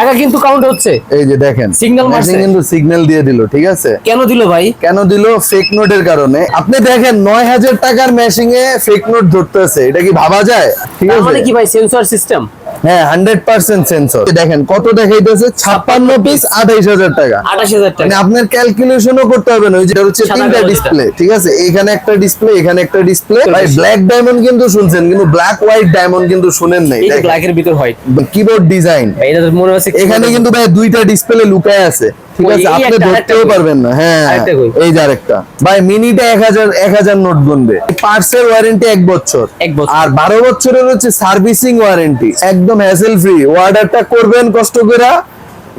টাকা কিন্তু কাউন্ট হচ্ছে। এই যে দেখেন সিগন্যাল মারছে? কিন্তু সিগন্যাল দিয়ে দিল ঠিক আছে? কেন দিল ভাই? কেন দিল? ফেক নোটের কারণে। আপনি দেখেন নয় হাজার টাকার মেশিং এ ফেক নোট ধরতেছে। এটা কি ভাবা যায়? ঠিক আছে? মানে কি ভাই? সেন্সর সিস্টেম হ্যাঁ হান্ড্রেড পার্সেন্ট সেন্সর দেখেন কত দেখাইতেছে? ছাপ্পান্ন পিস আঠাইশ হাজার টাকা। আঠাশ হাজার মানে টাকা আপনার ক্যালকুলেশনও করতে হবে না ওই যে হচ্ছে তিনটা ডিসপ্লে ঠিক আছে? এখানে একটা ডিসপ্লে এখানে একটা ডিসপ্লে ভাই ব্ল্যাক ডায়মন্ড কিন্তু শুনছেন কিন্তু ব্ল্যাক হোয়াইট ডায়মন্ড কিন্তু শুনেন নাই ব্ল্যাক এর ভিতর হোয়াইট কিবোর্ড ডিজাইন মনে হচ্ছে এখানে কিন্তু ভাই দুইটা ডিসপ্লে লুকায় আছে। ঠিক আছে আপনি ধরতেও পারবেন না হ্যাঁ এই যে আরেকটা। ভাই মিনিটে এক হাজার এক হাজার নোট গুনবে। পার্সের ওয়ারেন্টি এক বছর। এক বছর। আর বারো বছরের হচ্ছে সার্ভিসিং ওয়ারেন্টি একদম হ্যাসেল ফ্রি অর্ডারটা করবেন কষ্ট করে।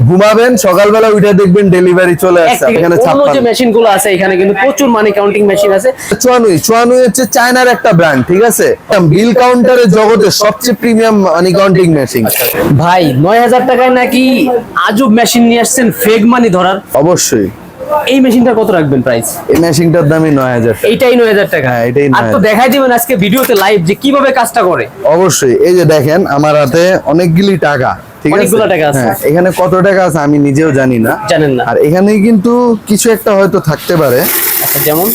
ঘুমাবেন সকালবেলা উঠে দেখবেন ডেলিভারি চলে আসছে এখানে অন্য যে ছাপ্পান্ন। মেশিনগুলো আছে এখানে কিন্তু প্রচুর মানি কাউন্টিং মেশিন আছে। চুয়ানুই চুয়ানুই হচ্ছে চায়নার একটা ব্র্যান্ড ঠিক আছে? বিল কাউন্টারের জগতে সবচেয়ে প্রিমিয়াম মানি কাউন্টিং মেশিন ভাই নয় হাজার টাকায় নাকি আজব মেশিন নিয়ে আসছেন ফেক মানি ধরার। অবশ্যই। এই মেশিনটা কত রাখবেন প্রাইস এই মেশিনটার দামই নয় হাজার। এইটাই নয় হাজার টাকা। হ্যাঁ, এটাই আর তো দেখাই দিবেন আজকে ভিডিওতে লাইভ যে কীভাবে কাজটা করে। অবশ্যই এই যে দেখেন আমার হাতে অনেকগুলি টাকা। ঠিক আছে? টাকা আছে। হ্যাঁ, এখানে কত টাকা আছে আমি নিজেও জানি না। জানেন না। আর এখানে কিন্তু কিছু একটা হয়তো থাকতে পারে। আচ্ছা যেমন?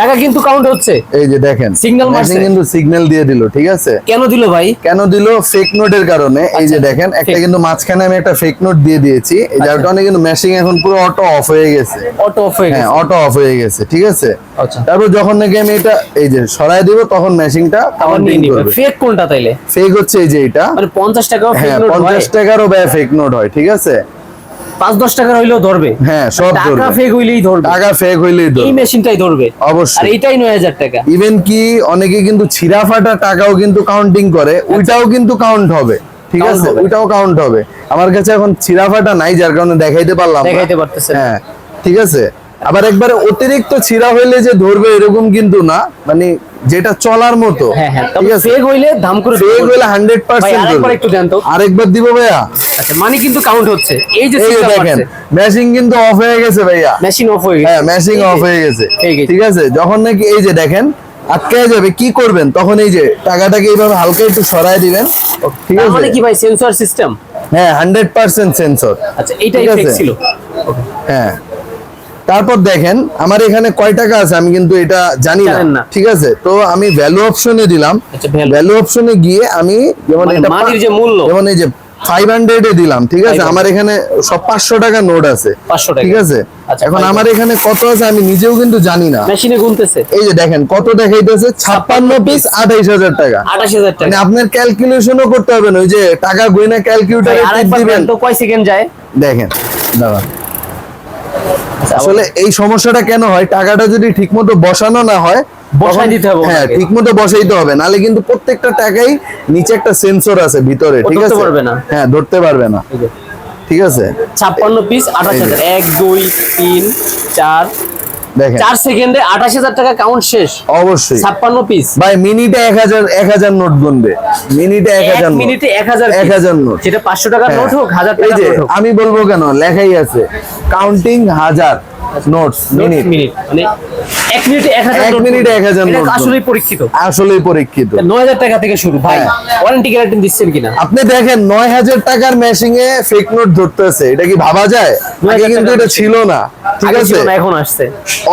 টাকা কিন্তু কাউন্ট হচ্ছে। এই যে দেখেন Signal মারছে? কিন্তু সিগন্যাল দিয়ে দিল ঠিক আছে? কেন দিল ভাই? কেন দিল? ফেক নোটের কারণে। এই যে আচ্ছা, দেখেন একটা কিন্তু মাঝখানে আমি একটা ফেক নোট দিয়ে দিয়েছি। এই যার আচ্ছা। কারণে কিন্তু মেশিং এখন পুরো অটো অফ হয়ে গেছে। অটো অফ হয়ে হ্যাঁ গেছে। অটো অফ হয়ে গেছে ঠিক আছে? আচ্ছা। তারপর যখন নাকি আমি এটা এই যে সরাই দিব তখন মেশিংটা আবার নিয়ে নিবে। ফেক কোনটা তাইলে? ফেক হচ্ছে এই যে এটা মানে পঞ্চাশ টাকাও ফেক হ্যাঁ নোট হয়। পঞ্চাশ টাকারও ব্যয় ফেক নোট হয় ঠিক আছে? পাঁচ দশ টাকার হইলেও ধরবে। হ্যাঁ সব টাকা ফেক হইলেই ধরবে। টাকা ফেক হইলেই এই মেশিনটাই ধরবে। আর অবশ্যই। এইটাই নয় হাজার টাকা। ইভেন কি অনেকে কিন্তু ছিঁড়া ফাটা টাকাও কিন্তু কাউন্টিং করে ওইটাও কিন্তু কাউন্ট হবে। ঠিক আছে? ওইটাও কাউন্ট হবে। আমার কাছে এখন ছিঁড়া ফাটা নাই যার কারণে দেখাইতে পারলাম দেখাইতে পারতেছে হ্যাঁ ঠিক আছে? আবার একবারে অতিরিক্ত ছিঁড়া হইলে যে ধরবে এরকম কিন্তু না। মানে যেটা চলার মতো। হ্যাঁ হ্যাঁ ঠিক আছে? ফেক হইলে দাম করে ফেক হইলে হান্ড্রেড ভাই পার্সেন্ট আরেকবার একটু দেন তো। আরেকবার দিব ভাইয়া? আচ্ছা মানি কিন্তু কাউন্ট হচ্ছে। এই যে দেখেন মেশিন কিন্তু অফ হয়ে গেছে ভাইয়া। মেশিন অফ হয়ে গেছে। হ্যাঁ ম্যাচিং অফ হয়ে গেছে। ঠিক আছে। যখন নাকি এই যে দেখেন আটকে যাবে কি করবেন? তখন এই যে টাকাটাকে এইভাবে হালকা একটু সরায় দিবেন। ঠিক আছে? মানে কি ভাই সেন্সর সিস্টেম হ্যাঁ হান্ড্রেড পার্সেন্ট সেন্সর আচ্ছা এইটাই ঠিক ফেক ছিল। হ্যাঁ। তারপর দেখেন আমার এখানে কয় টাকা আছে আমি কিন্তু এটা জানি না। ঠিক আছে? তো আমি ভ্যালু অপশনে দিলাম। আচ্ছা, ভ্যালু অপশনে গিয়ে আমি যেমন মানে এটা যে মূল্য। যেমন এই যে ফাইভ হান্ড্রেড এ দিলাম ঠিক আছে? আমার এখানে সব পাঁচশো টাকা নোট আছে। 500 টাকা। ঠিক আছে? আচ্ছা, এখন আমার এখানে কত আছে আমি নিজেও কিন্তু জানি না। মেশিনে গুনতেছে। এই যে দেখেন কত দেখাইতেছে? ছাপ্পান্ন পিস আঠাইশ হাজার টাকা। আঠাশ হাজার মানে টাকা আপনার ক্যালকুলেশনও করতে হবে না ওই যে টাকা ভাই, ক্যালকুলেটারে দিবেন। তো কয় সেকেন্ড যায়? দেখেন দাঁড়ান। আসলে এই সমস্যাটা কেন হয়? টাকাটা যদি ঠিকমতো বসানো না হয় বসাই দিতে হবে হ্যাঁ ঠিকমতো বসাইতে হবে। নালে কিন্তু প্রত্যেকটা টাকাই নিচে একটা সেন্সর আছে ভিতরে ঠিক আছে? পারবে না। হ্যাঁ ধরতে পারবে না। ঠিক আছে? ছাপ্পান্ন পিস দেখেন। সেকেন্ডে টাকা কাউন্ট শেষ। অবশ্যই। ভাই মিনিটে নোট গুনবে। মিনিটে মিনিটে নোট। সেটা টাকার হ্যাঁ। নোট হোক টাকার নোট হোক। আমি বলব কেন লেখাই আছে। কাউন্টিং হাজার নোটস মিনিট মিনিট মানে এক মিনিটে এক হাজার এক মিনিটে এক হাজার নোট আসলেই পরীক্ষিত। আসলেই পরীক্ষিত। নয় হাজার টাকা থেকে শুরু। ভাই। ওয়ারেন্টি গ্যারান্টি দিচ্ছেন কিনা? আপনি দেখেন নয় হাজার টাকার মেশিং এ ফেক নোট ধরতেছে। এটা কি ভাবা যায়? আগে কিন্তু এটা ছিল না। ঠিক আছে? এখন আসছে।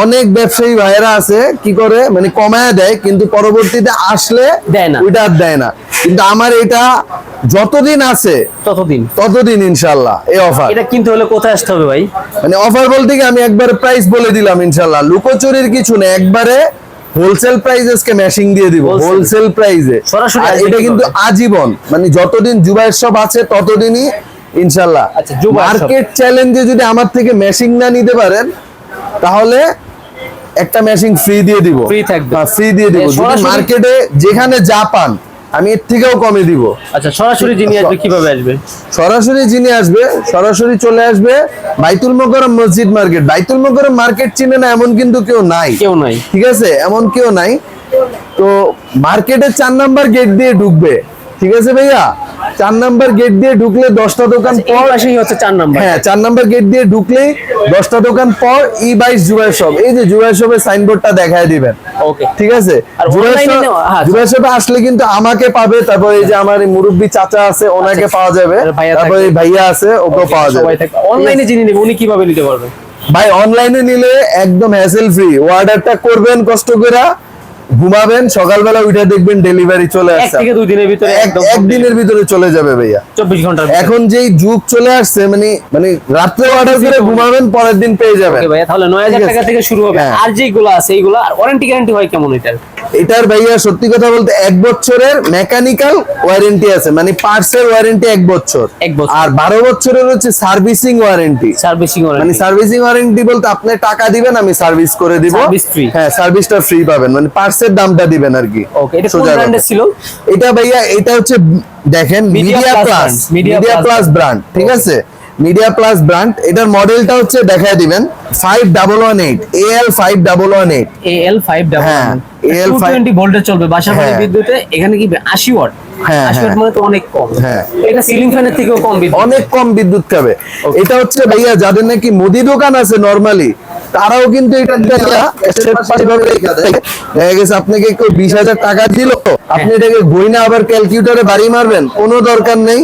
অনেক ব্যবসায়ী ভাইয়েরা আছে কি করে? মানে কমায় দেয় কিন্তু পরবর্তীতে আসলে দেয় না। ওইটা আর দেয় না। কিন্তু আমার এটা যতদিন আছে ততদিন। ততদিন ইনশাল্লাহ এই অফার এটা কিনতে হলে কোথায় আসতে হবে ভাই? মানে অফার বলতে কি আমি একবারে প্রাইস বলে দিলাম ইনশাল্লাহ লুকোচুরির কিছু না একবারে হোলসেল প্রাইজেসকে ম্যাশিং দিয়ে দিব হোলসেল প্রাইজে সরাসরি এটা কিন্তু আজীবন মানে যতদিন জুবাইর শপ আছে ততদিনই ইনশাল্লাহ আচ্ছা, জুবায়ের মার্কেট চ্যালেঞ্জে যদি আমার থেকে মেশিং না নিতে পারেন তাহলে একটা মেশিং ফ্রি দিয়ে দিব। ফ্রি থাকবে। ফ্রি দিয়ে দিব। মার্কেটে যেখানে যা পান আমি এর থেকেও কমে দিব। আচ্ছা সরাসরি যিনি আসবে কীভাবে আসবে? সরাসরি যিনি আসবে সরাসরি চলে আসবে বাইতুল মোকরম মসজিদ মার্কেট। বাইতুল মোকরম মার্কেট চিনে না এমন কিন্তু কেউ নাই। কেউ নাই। ঠিক আছে? এমন কেউ নাই। তো মার্কেটের চার নাম্বার গেট দিয়ে ঢুকবে। ঠিক আছে ভাইয়া? চার নাম্বার গেট দিয়ে ঢুকলে দশটা দোকান পর পাশেই হচ্ছে চার নাম্বার। হ্যাঁ চার নাম্বার গেট দিয়ে ঢুকলে দশটা দোকান পর ই বাইশ জুবাই শপ এই যে জুবাই শপের সাইনবোর্ডটা দেখায় দিবেন। ওকে ঠিক আছে? জুবাই শপ- নেওয়া- হ্যাঁ, আসলে কিন্তু আমাকে পাবে তারপর এই যে আমার এই মুরব্বী চাচা আছে ওনাকে পাওয়া যাবে। তারপর এই ভাইয়া আছে ওকেও পাওয়া যাবে। অনলাইনে যিনি নেবে উনি কীভাবে নিতে পারবেন? ভাই অনলাইনে নিলে একদম হ্যাসেল ফ্রি অর্ডারটা করবেন কষ্ট করে। ঘুমাবেন সকালবেলা উঠে দেখবেন ডেলিভারি চলে এক আসছে। থেকে দুই দিনের ভিতরে একদিনের ভিতরে চলে যাবে ভাইয়া। চব্বিশ ঘণ্টা এখন যেই যুগ চলে আসছে মানে মানে রাত্রে অর্ডার করে ঘুমাবেন পরের দিন পেয়ে যাবেন। ভাইয়া তাহলে নয় হাজার। টাকা থেকে শুরু হবে। হ্যাঁ। আর যেগুলো আছে এইগুলো আর ওয়ারেন্টি গ্যারান্টি হয় কেমন এটার? এটার ভাইয়া সত্যি কথা বলতে এক বছরের মেকানিক্যাল ওয়ারেন্টি আছে মানে পার্টসের ওয়ারেন্টি এক বছর। আর বারো বছরের হচ্ছে সার্ভিসিং ওয়ারেন্টি সার্ভিসিং মানে সার্ভিসিং ওয়ারেন্টি বলতে আপনি টাকা দিবেন আমি সার্ভিস করে দিব। হ্যাঁ সার্ভিসটা ফ্রি পাবেন মানে পার্টসের দামটা দিবেন আর কি। ওকে এটা কোন ব্র্যান্ডের ছিল? এটা ভাইয়া এটা হচ্ছে দেখেন Midea plus Midea plus brand ঠিক আছে? মিডিয়া প্লাস ব্র্যান্ড এটার মডেলটা হচ্ছে দেখায় দিবেন five double one eight L five double one eight L five double হ্যাঁ, AL5 টোয়েন্টি ভোল্টে চলবে বাসা বাড়ি হ্যাঁ। বিদ্যুতে এখানে কি আশি ওয়াট হ্যাঁ, ওয়াট হ্যাঁ। মানে তো অনেক কম। হ্যাঁ। এটা সিলিং ফ্যানের থেকেও কম বিদ্যুৎ। অনেক কম বিদ্যুৎ খাবে। এটা হচ্ছে ভাইয়া যাদের নাকি মুদি দোকান আছে নরমালি তারাও কিন্তু এটা দেখা দেখা গেছে আপনাকে কেউ বিশ হাজার টাকা দিল আপনি এটাকে গইনা আবার ক্যালকুলেটরে বাড়ি মারবেন কোনো দরকার নেই।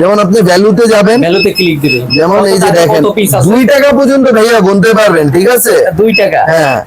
যেমন আপনি ভ্যালুতে যাবেন ভ্যালুতে ক্লিক দিবেন। যেমন এই যে দেখেন কত পিস আছে? দুই টাকা পর্যন্ত ভাইয়া গুনতে পারবেন ঠিক আছে? দুই টাকা। হ্যাঁ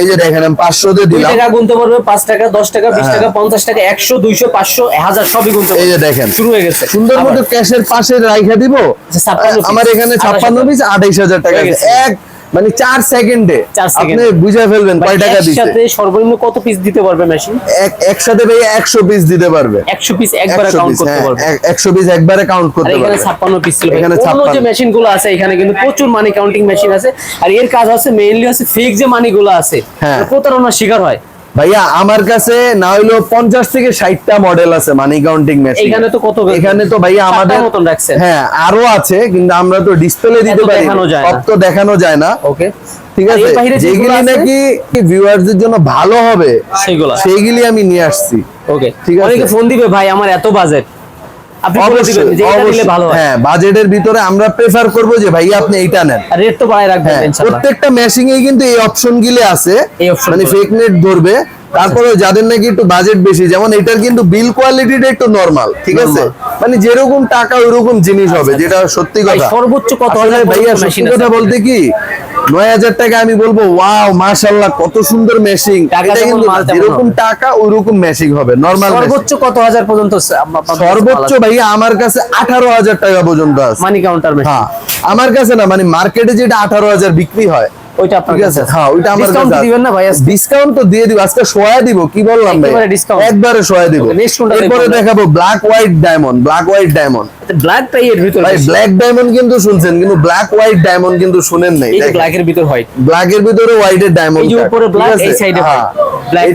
এই যে দেখেন আমি পাঁচশোতে দিয়ে দিলাম। টাকা গুনতে পারবে পাঁচ টাকা দশ টাকা বিশ হ্যাঁ। টাকা পঞ্চাশ টাকা একশো দুইশো পাঁচশো হাজার সবই গুনতে এই যে দেখেন শুরু হয়ে গেছে। সুন্দর মতো ক্যাশের পাশে রাইখা দিব। আচ্ছা, 56 আমার এখানে ছাপ্পান্ন পিস আঠাইশ হাজার টাকা। এক মানে চার সেকেন্ডে চার আপনি বুঝে ফেলবেন কয় টাকা দিতে। একসাথে সর্বনিম্ন কত পিস দিতে পারবে মেশিন এক একসাথে ভাই একশো পিস দিতে পারবে। একশো পিস একবারে কাউন্ট করতে হ্যাঁ, পারবে। এক- একশো পিস একবারে কাউন্ট করতে পারবে এখানে পারবে। ছাপ্পান্ন পিস ছিল এখানে অন্য যে মেশিনগুলো আছে এখানে কিন্তু প্রচুর মানি কাউন্টিং মেশিন আছে। আর এর কাজ হচ্ছে মেইনলি হচ্ছে ফেক যে মানি গুলো আছে হ্যাঁ। প্রতারণার শিকার হয়। ভাইয়া আমার কাছে না হইল পঞ্চাশ থেকে ষাটটা মডেল আছে মানি কাউন্টিং মেশিন এখানে তো কত এখানে তো ভাইয়া আমাদের মতন রাখছে হ্যাঁ আরও আছে কিন্তু আমরা তো ডিসপ্লে দিতে পারি দেখানো যায় সব না। তো দেখানো যায় না। ওকে ঠিক আছে যেগুলি নাকি ভিউয়ারদের জন্য ভালো হবে সেগুলো সেইগুলি আমি নিয়ে আসছি। ওকে ঠিক আছে। অনেকে ফোন দিবে ভাই আমার এত বাজেট হয়। হ্যাঁ বাজেটের ভিতরে আমরা প্রেফার করব যে ভাইয়া আপনি এইটা নেন। রেট তো বাড়ায় রাখবেন প্রত্যেকটা মেশিং এ কিন্তু এই অপশন গুলি আছে। মানে ফেক নেট ধরবে। তারপরে যাদের নাকি একটু বাজেট বেশি যেমন এটার কিন্তু বিল কোয়ালিটিটা একটু নরমাল ঠিক আছে? মানে যেরকম টাকা ওইরকম জিনিস হবে যেটা সত্যি কথা। সর্বোচ্চ কত ভাইয়া সত্যি কথা বলতে কি নয় হাজার টাকা আমি বলব ওয়াও মাশাল্লাহ কত সুন্দর মেশিং যেরকম। টাকা ওইরকম মেশিং হবে নরমাল সর্বোচ্চ কত হাজার পর্যন্ত সর্বোচ্চ ভাইয়া আমার কাছে আঠারো হাজার টাকা পর্যন্ত আছে। মানি কাউন্টার হ্যাঁ আমার কাছে না মানে মার্কেটে যেটা আঠারো হাজার বিক্রি হয় ওইটা আপনার কাছে হ্যাঁ ওইটা আমার কাছে দিবেন না ভাই ডিসকাউন্ট তো দিয়ে দিব। আজকে সোয়া দিব কি বললাম ভাই? একবারে সোয়া দিব। Okay, next কোনটা এরপরে দেখাবো black white diamond black white diamond black এর ভিতরে ভাই ব্ল্যাক ডায়মন্ড কিন্তু শুনছেন কিন্তু ব্ল্যাক হোয়াইট ডায়মন্ড কিন্তু শুনেন নাই এই ব্ল্যাক এর ভিতর হোয়াইট ব্ল্যাক এর ভিতরে হোয়াইট এর ডায়মন্ড এই যে উপরে black, এই side এ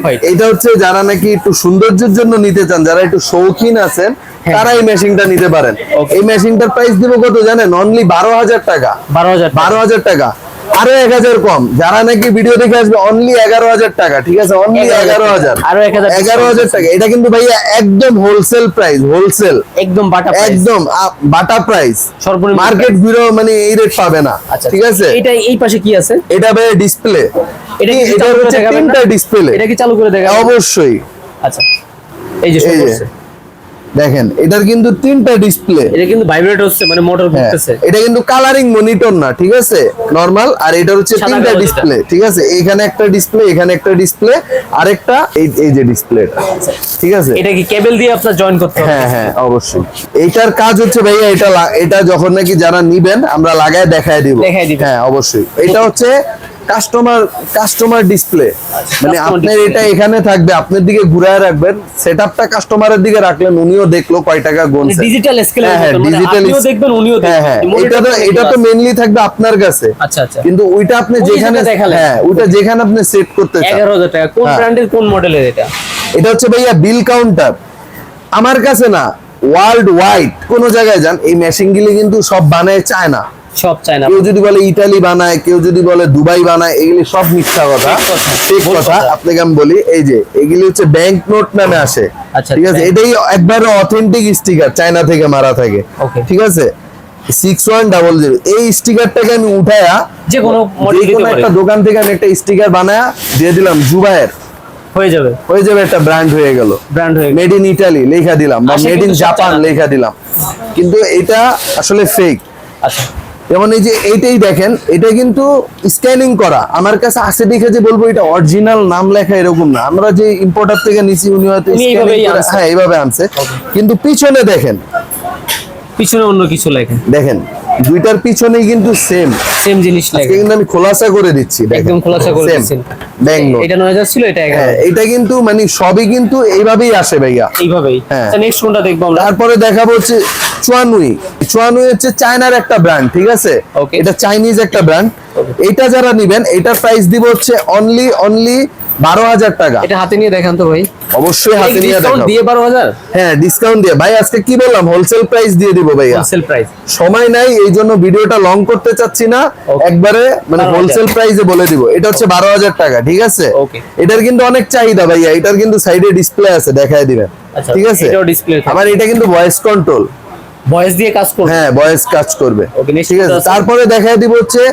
white। এটা হচ্ছে যারা নাকি একটু সৌন্দর্যের জন্য নিতে চান যারা একটু শৌখিন আছেন হ্যাঁ। তারা এই মেশিনটা নিতে পারেন। এই মেশিনটার প্রাইস দিব কত জানেন? অনলি বারো হাজার টাকা। বারো হাজার বারো হাজার টাকা। আরও এক হাজার কম। যারা নাকি ভিডিও দেখে আসবে অনলি এগারো হাজার টাকা ঠিক আছে? অনলি এগারো হাজার আরও 1,000 এগারো হাজার টাকা। এটা কিন্তু ভাইয়া একদম হোলসেল প্রাইস হোলসেল একদম বাটা একদম বাটা প্রাইস সর্বনিম্ন মার্কেট ঘুরেও মানে এই রেট পাবে না আচ্ছা ঠিক আছে? এটা এই পাশে কি আছে? এটা ভাইয়া ডিসপ্লে এটা কি এটা হচ্ছে তিনটা ডিসপ্লে এটা কি চালু করে দেখা অবশ্যই। আচ্ছা এই যে show এই যে করছে। দেখেন এটার কিন্তু তিনটা ডিসপ্লে এটা কিন্তু ভাইব্রেট হচ্ছে মানে মোটর হ্যাঁ, ঘুরতেছে। এটা কিন্তু কালারিং মনিটর না ঠিক আছে? নরমাল আর এটা হচ্ছে তিনটা ডিসপ্লে ঠিক আছে? এখানে একটা ডিসপ্লে এখানে একটা ডিসপ্লে আরেকটা এই এই যে ডিসপ্লেটা ঠিক আছে? এটা কি কেবল দিয়ে আপনার জয়েন করতে হবে? হ্যাঁ হ্যাঁ অবশ্যই। এইটার কাজ হচ্ছে ভাইয়া এটা এটা যখন নাকি যারা নিবেন আমরা লাগায় দেখায় দিব। দেখায় দিবেন। হ্যাঁ অবশ্যই। এটা হচ্ছে কাস্টমার কাস্টমার ডিসপ্লে মানে আপনার এটা এখানে থাকবে আপনার দিকে ঘুরায় রাখবেন। সেটআপটা কাস্টমারের দিকে রাখলেন উনিও দেখল কয় টাকা গুনছে ডিজিটাল স্কেল হ্যাঁ হ্যাঁ ডিজিটাল আপনিও দেখবেন উনিও হ্যাঁ হ্যাঁ এটা তো এটা তো মেইনলি থাকবে আপনার কাছে। আচ্ছা আচ্ছা। কিন্তু ওইটা আপনি যেখানে দেখালেন। হ্যাঁ ওইটা যেখানে আপনি সেট করতে চান। এগারো হাজার টাকা। কোন হ্যাঁ। ব্র্যান্ডের কোন মডেলের এটা? এটা হচ্ছে ভাইয়া বিল কাউন্টার আমার কাছে না ওয়ার্ল্ড ওয়াইড কোন জায়গায় যান এই মেশিন গুলি কিন্তু সব বানায় চায় না সব চায়না কেউ যদি বলে ইটালি বানায় কেউ যদি বলে দুবাই বানায় এগুলি সব মিথ্যা কথা। ঠিক কথা। আপনাকে আমি বলি এই যে এগুলি হচ্ছে ব্যাংক নোট নামে আসে। আচ্ছা, ঠিক আছে? এটাই একবারে অথেন্টিক স্টিকার চায়না থেকে মারা থাকে। ঠিক আছে? সিক্স ওয়ান ডাবল জিরো এই স্টিকারটাকে আমি উঠায়া যে কোনো একটা দোকান থেকে আমি একটা স্টিকার বানায়া দিয়ে দিলাম জুবায়ের হয়ে যাবে। হয়ে যাবে একটা ব্র্যান্ড হয়ে গেল। ব্র্যান্ড হয়ে মেড ইন ইটালি লেখা দিলাম বা মেড ইন জাপান। লেখা দিলাম। কিন্তু এটা আসলে ফেক আচ্ছা। যেমন এই যে এইটাই দেখেন এটা কিন্তু স্ক্যানিং করা। আমার কাছে আছে দেখে যে বলব এটা অরিজিনাল নাম লেখা এরকম না। আমরা যে ইম্পোর্টার থেকে নিছি উনি হয়তো। হ্যাঁ এইভাবে আনছে। কিন্তু পিছনে দেখেন। পিছনে অন্য কিছু লেখে দেখেন দুইটার পিছনেই কিন্তু সেম সেম জিনিস লেখে কিন্তু আমি খোলাসা করে দিচ্ছি একদম খোলাসা করে. দিচ্ছেন। নোট এটা নয় হাজার ছিল এটা এগারো। হ্যাঁ এটা কিন্তু মানে সবই কিন্তু এইভাবেই আসে ভাইয়া। এইভাবেই। হ্যাঁ। আচ্ছা নেক্সট কোনটা দেখব আমরা? তারপরে দেখাবো হচ্ছে চুয়ানুই চুয়ানুই হচ্ছে চায়নার একটা ব্র্যান্ড ঠিক আছে? এটা চাইনিজ একটা ব্র্যান্ড এটা যারা নিবেন এটার প্রাইস দিব হচ্ছে অনলি অনলি বারো হাজার টাকা। এটা হাতে নিয়ে দেখান তো ভাই। অবশ্যই হাতে নিয়ে দেখাবো। দিয়ে বারো হাজার? হ্যাঁ ডিসকাউন্ট দিয়ে। ভাই আজকে কি বললাম? হোলসেল প্রাইস দিয়ে দিব ভাইয়া। হোলসেল প্রাইস সময় নাই এই জন্য ভিডিওটা লং করতে চাচ্ছি না। একবারে মানে 12,000 হোলসেল প্রাইসে বলে দিব। এটা হচ্ছে বারো হাজার টাকা ঠিক আছে? এটার কিন্তু অনেক চাহিদা ভাইয়া। এটার কিন্তু সাইডে ডিসপ্লে আছে দেখায় দিবেন। আচ্ছা, ঠিক আছে। আবার এটা কিন্তু ভয়েস কন্ট্রোল ভয়েস দিয়ে কাজ করবে? হ্যাঁ ভয়েস কাজ করবে। ঠিক আছে তারপরে দেখায় দিব হচ্ছে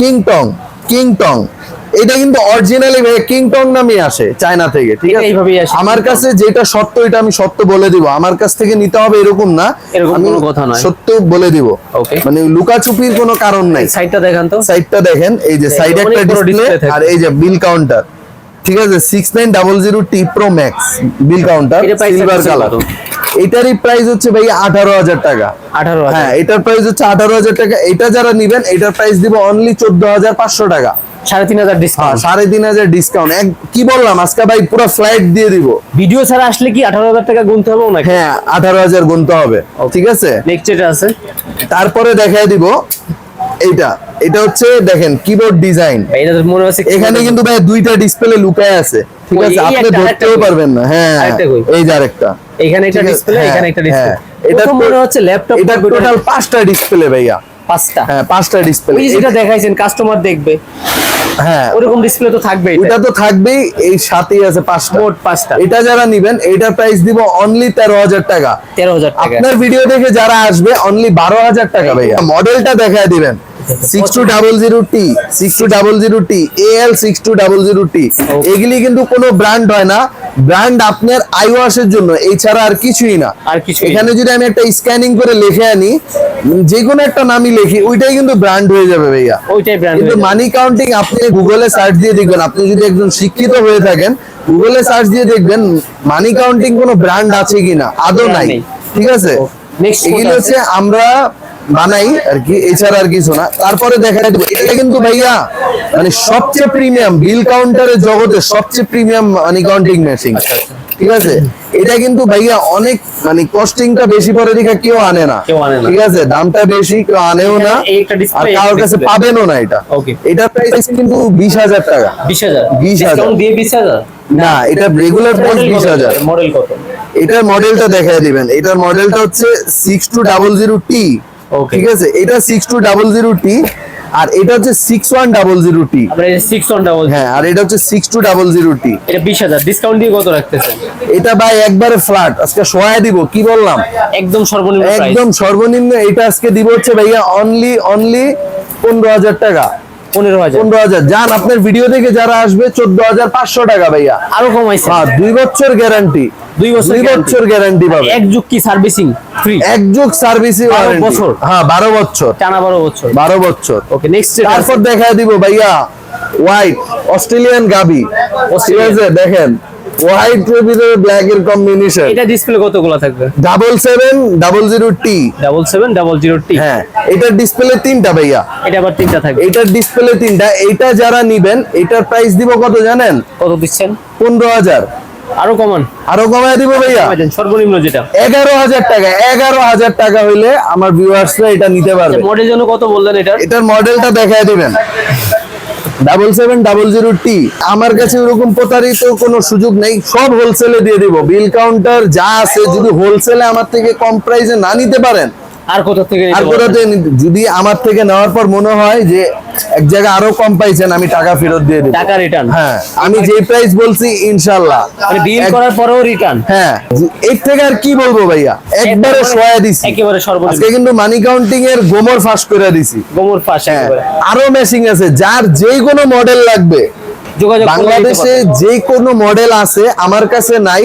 কিং টং কিং টং। এটা কিন্তু অরিজিনালি ভাই কিং টং নামে আসে চায়না থেকে ঠিক আছে? এইভাবেই আসে, আমার কাছে যেটা সত্য এটা আমি সত্য বলে দিব। আমার কাছ থেকে নিতে হবে এরকম না। এরকম কোনো কথা নয়। সত্য বলে দিব। Okay. মানে লুকাচুপির কোনো কারণ নাই। সাইডটা দেখেন তো। সাইডটা দেখেন এই যে সাইড একটা ডিসপ্লে আর এই যে বিল কাউন্টার ঠিক আছে six nine double zero T pro max bill counter silver colour? এটারই প্রাইস হচ্ছে ভাই আঠারো হাজার টাকা। আঠারো হ্যাঁ এটার প্রাইস হচ্ছে আঠারো হাজার টাকা। এটা যারা নিবেন এটার প্রাইস দিব অনলি চোদ্দ হাজার পাঁচশো টাকা। সাড়ে তিন হাজার হ্যাঁ ডিসকাউন্ট সাড়ে তিন হাজার ডিসকাউন্ট এক কি বললাম আজকে ভাই পুরো ফ্লাইট দিয়ে দিব। ভিডিও ছাড়া আসলে কি আঠারো হাজার টাকা গুনতে হবে নাকি? হ্যাঁ আঠারো হাজার গুনতে হবে। ঠিক আছে? নেক্সট আছে? তারপরে দেখায় দিব। এইটা এটা হচ্ছে দেখেন কিবোর্ড ডিজাইন এটা তো মনে হচ্ছে এখানে কিন্তু ভাই দুইটা ডিসপ্লে লুকায় আছে। ঠিক আছে আপনি ধরতেও পারবেন না হ্যাঁ। এই যে আরেকটা। এখানে একটা ডিসপ্লে হ্যাঁ, এখানে একটা ডিসপ্লে হ্যাঁ। এটা এটা মনে হচ্ছে ল্যাপটপ এটা টোটাল পাঁচটা ডিসপ্লে ভাইয়া। পাঁচটা। হ্যাঁ পাঁচটা ডিসপ্লে ওই যেটা দেখাইছেন কাস্টমার দেখবে। হ্যাঁ। ওরকম ডিসপ্লে তো থাকবেই ওটা তো থাকবেই এই সাথেই আছে পাঁচটা। মোট পাঁচটা। এটা যারা নিবেন এটার প্রাইস দিব অনলি তেরো হাজার টাকা। তেরো হাজার টাকা। আপনার ভিডিও দেখে যারা আসবে অনলি বারো হাজার টাকা ভাইয়া। মডেলটা দেখায় দিবেন। Six two double zero T six two double zero T L six two double zero T এগুলি কিন্তু কোনো ব্র্যান্ড হয় না। ব্র্যান্ড আপনার আইওয়াশের জন্য এছাড়া আর কিছুই না। আর। এখানে যদি আমি একটা স্ক্যানিং করে লিখে আনি যে কোনো একটা নামই লিখি ওইটাই কিন্তু ব্র্যান্ড হয়ে যাবে ভাইয়া। ওইটাই ব্র্যান্ড কিন্তু মানি কাউন্টিং আপনি গুগলে সার্চ দিয়ে দেখবেন। আপনি যদি একজন শিক্ষিত হয়ে থাকেন গুগলে সার্চ দিয়ে দেখবেন মানি কাউন্টিং কোনো ব্র্যান্ড আছে কিনা আদৌ নাই। ঠিক আছে? এগুলো হচ্ছে আমরা বানাই আর কি এছাড়া আর কিছু না। তারপরে দেখা যাবে এটা কিন্তু ভাইয়া মানে সবচেয়ে প্রিমিয়াম বিল কাউন্টারের জগতে সবচেয়ে প্রিমিয়াম মানি কাউন্টিং মেশিন ঠিক আছে? এটা কিন্তু ভাইয়া অনেক মানে কস্টিংটা বেশি পরে দেখে কেউ আনে না। ঠিক আছে? দামটা বেশি কেউ আনেও না। আর কারোর কাছে পাবেনও না এটা. এটা প্রাইস কিন্তু বিশ হাজার টাকা। বিশ হাজার। 20,000 ডিসকাউন্ট দিয়ে বিশ হাজার? না এটা রেগুলার প্রাইস বিশ হাজার। মডেল কত? এটার মডেলটা দেখায় দিবেন। এটার মডেলটা হচ্ছে six two double zero T. ঠিক আছে এটা six two double zero T আর এটা হচ্ছে six one double zero T six one double হ্যাঁ আর এটা হচ্ছে six two double zero T এটা বিশ হাজার ডিসকাউন্ট দিয়ে কত রাখতেছেন? এটা ভাই একবারে ফ্ল্যাট আজকে সহায় দিব কি বললাম? একদম সর্বনিম্ন একদম সর্বনিম্ন এটা আজকে দিব হচ্ছে ভাইয়া অনলি অনলি পনেরো হাজার টাকা। পনেরো হাজার। পনেরো হাজার যান আপনার ভিডিও দেখে যারা আসবে চোদ্দ হাজার পাঁচশো টাকা ভাইয়া। আরও কমাইছে। হ্যাঁ দুই বছর গ্যারান্টি দুই বছর বছর গ্যারান্টি পাবে। এক যুগ কি সার্ভিসিং? ফ্রি এক যুগ সার্ভিসি বছর? হ্যাঁ বারো বছর। টানা বারো বছর। বারো বছর। ওকে নেক্সট তারপর দেখা দিব ভাইয়া হোয়াইট অস্ট্রেলিয়ান গাবি। ঠিক আছে দেখেন হোয়াইট এর ভিতরে ব্ল্যাক এর কম্বিনেশন এটা ডিসপ্লে কতগুলো থাকবে? Double seven double zero T double seven double zero T হ্যাঁ এটার ডিসপ্লে তিনটা ভাইয়া। এটা আবার তিনটা থাকবে। এটার ডিসপ্লে তিনটা এটা যারা নিবেন এটার প্রাইস দিব কত জানেন? কত দিচ্ছেন? পনেরো হাজার। আরও কমান। আরও কমায় দিব ভাইয়া। সর্বনিম্ন যেটা। এগারো হাজার টাকা এগারো হাজার টাকা হইলে আমার ভিউয়ার্সরা এটা নিতে পারবে। মডেল জন্য কত বললেন এটার? এটার মডেলটা দেখায় দিবেন। Double seven double zero T আমার কাছে ওরকম প্রতারিত কোনো সুযোগ নেই সব হোলসেলে দিয়ে দিব। বিল কাউন্টার যা আছে যদি হোলসেলে আমার থেকে কম প্রাইসে না নিতে পারেন আর কোথা থেকে আর? কোথাতে নি- যদি আমার থেকে নেওয়ার পর মনে হয় যে এক জায়গায় আরও কম পাইছেন আমি টাকা ফেরত দিয়ে দেবো। টাকা রিটার্ন হ্যাঁ আমি যে প্রাইস বলছি মানে এক- করার পরেও রিটার্ন হ্যাঁ এর থেকে আর কি বলব ভাইয়া? একবারে সোয়া দিছি। একেবারে সর্বনিম্ন। আজকে কিন্তু মানি কাউন্টিং এর গোমর ফাঁস করে দিছি। গোমর ফাঁস হ্যাঁ একেবারে। আরও মেশিং আছে যার যে কোনো মডেল লাগবে। বাংলাদেশে। যে কোনো মডেল আছে আমার কাছে নাই।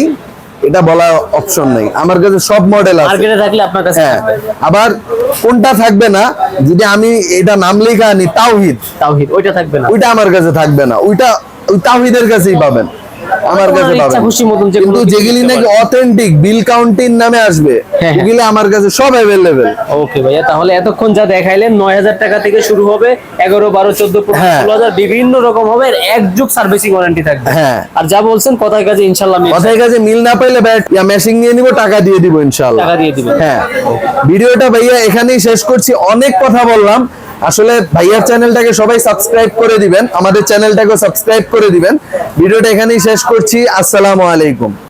এটা বলা অপশন নেই। আমার কাছে সব মডেল আছে। মার্কেটে থাকলে আপনার কাছে হ্যাঁ। আবার কোনটা থাকবে না যদি আমি এটা নাম লেখা আনি তাওহিদ। তাওহিদ ওইটা থাকবে না। ওইটা আমার কাছে থাকবে না। ওইটা ওই তাওহিদের কাছেই পাবেন। আমার কাছে পাবেন। খুশি মতন যে কিন্তু যেগুলি নাকি অথেন্টিক বিল নামে আসবে হ্যাঁ, হ্যাঁ। ওগুলি আমার কাছে সব অ্যাভেলেবেল ওকে ভাইয়া তাহলে এতক্ষণ যা দেখাইলেন নয় হাজার টাকা থেকে শুরু হবে এগারো বারো চোদ্দ হ্যাঁ। ষোলো হাজার বিভিন্ন রকম হবে এক যুগ সার্ভিসিং ওয়ারেন্টি থাকবে। হ্যাঁ। আর যা বলছেন কথার কাছে ইনশাল্লাহ মিল কথায় কাছে মিল না পাইলে ব্যাট ইয়া মেশিং নিয়ে নিব টাকা দিয়ে দিব ইনশাআল্লাহ টাকা দিয়ে দিবেন। হ্যাঁ। ভিডিওটা ভাইয়া এখানেই শেষ করছি অনেক কথা বললাম। আসলে ভাইয়ার চ্যানেলটাকে সবাই সাবস্ক্রাইব করে দিবেন, আমাদের চ্যানেলটাকে সাবস্ক্রাইব করে দিবেন। ভিডিওটা এখানেই শেষ করছি, আসসালামু আলাইকুম।